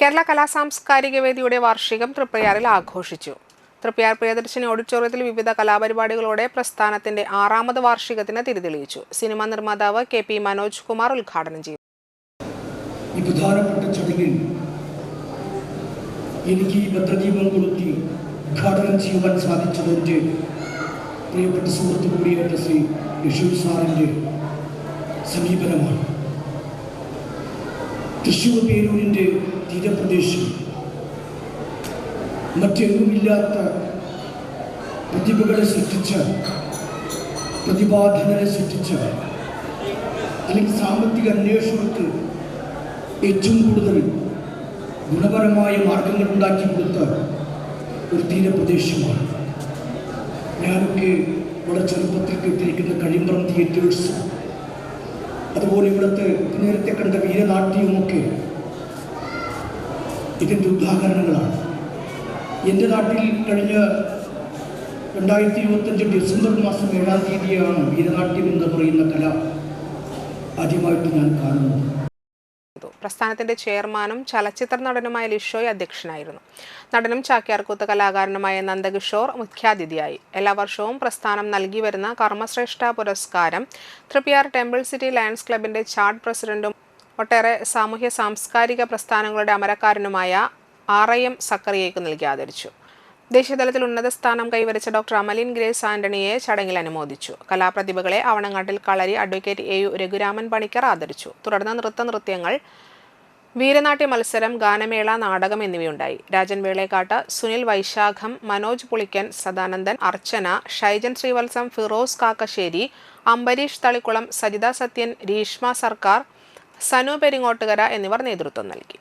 കേരള കലാസാംസ്കാരിക വേദിയുടെ വാർഷികം തൃപ്രയാറിൽ ആഘോഷിച്ചു. തൃപ്രയാർ പ്രിയദർശിനി ഓഡിറ്റോറിയത്തിൽ വിവിധ കലാപരിപാടികളോടെ പ്രസ്ഥാനത്തിന്റെ ആറാമത് വാർഷികത്തിന് തിരിതെളിയിച്ചു. സിനിമാ നിർമ്മാതാവ് കെ പി മനോജ് കുമാർ ഉദ്ഘാടനം ചെയ്തു. ഈ പ്രധാനപ്പെട്ട ചടങ്ങിൽ എനിക്ക് ഈ ഭദ്രദീപം കൊളുത്തി ഉദ്ഘാടനം ചെയ്യുവാൻ സാധിച്ചത് എന്റെ പ്രിയപ്പെട്ട സുഹൃത്തു കൂടിയായിട്ട് ശ്രീ യശു സാറിന്റെ സമീപനമാണ്. തൃശ്ശൂർ പേരൂരിന്റെ തീരപ്രദേശം മറ്റെങ്ങുമില്ലാത്ത പ്രതിഭകളെ സൃഷ്ടിച്ച പ്രതിഭാധനരെ സൃഷ്ടിച്ച അല്ലെങ്കിൽ സാമ്പത്തിക അന്വേഷണങ്ങൾക്ക് ഏറ്റവും കൂടുതൽ ഗുണപരമായ മാർഗങ്ങൾ ഉണ്ടാക്കി കൊടുത്ത ഒരു തീരപ്രദേശമാണ്. ഞാനൊക്കെ ഇവിടെ ചെറുപ്പത്തിൽ കേട്ടിരിക്കുന്ന കഴിമ്പറം തിയേറ്റേഴ്സ് അതുപോലെ ഇവിടുത്തെ നേരത്തെ കണ്ട വീരനാട്യവുമൊക്കെ ഇതിന്റെ ഉദാഹരണങ്ങളാണ് എന്റെ നാട്ടിൽ കഴിഞ്ഞ രണ്ടായിരത്തി ഇരുപത്തഞ്ച് ഡിസംബർ മാസം ഏഴാം തീയതിയാണ് വീരനാട്യം എന്ന് പറയുന്ന കല ആദ്യമായിട്ട് ഞാൻ കാണുന്നത്. പ്രസ്ഥാനത്തിന്റെ ചെയർമാനും ചലച്ചിത്ര നടനുമായ ലിഷോയ് അധ്യക്ഷനായിരുന്നു. നടനും ചാക്യാർകൂത്ത് കലാകാരനുമായ നന്ദകിഷോർ മുഖ്യാതിഥിയായി. എല്ലാ വർഷവും പ്രസ്ഥാനം നൽകി വരുന്ന കർമ്മശ്രേഷ്ഠ പുരസ്കാരം തൃപ്പിയാർ ടെമ്പിൾ സിറ്റി ലയൺസ് ക്ലബിന്റെ ചാർട്ട് പ്രസിഡന്റും ഒട്ടേറെ സാമൂഹ്യ സാംസ്കാരിക പ്രസ്ഥാനങ്ങളുടെ അമരക്കാരനുമായ ആർ ഐ എം സക്കറിയയ്ക്ക് നൽകി ആദരിച്ചു. ദേശീയതലത്തിൽ ഉന്നത സ്ഥാനം കൈവരിച്ച ഡോക്ടർ അമലിൻ ഗ്രേസ് ആന്റണിയെ ചടങ്ങിൽ അനുമോദിച്ചു. കലാപ്രതിഭകളെ അവണങ്ങാട്ടിൽ Kalari advocate A U Raghuraman Panicker ആദരിച്ചു. തുടർന്ന് നൃത്ത നൃത്യങ്ങൾ വീരനാട്യ മത്സരം ഗാനമേള നാടകം എന്നിവയുണ്ടായി. രാജൻ വേളേക്കാട്ട് സുനിൽ വൈശാഖം മനോജ് പുളിക്കൻ സദാനന്ദൻ അർച്ചന ഷൈജൻ ശ്രീവത്സം ഫിറോസ് കാക്കശ്ശേരി അംബരീഷ് തളിക്കുളം സജിത സത്യൻ രീഷ്മ സർക്കാർ സനു പെരിങ്ങോട്ടുകര എന്നിവർ നേതൃത്വം നൽകി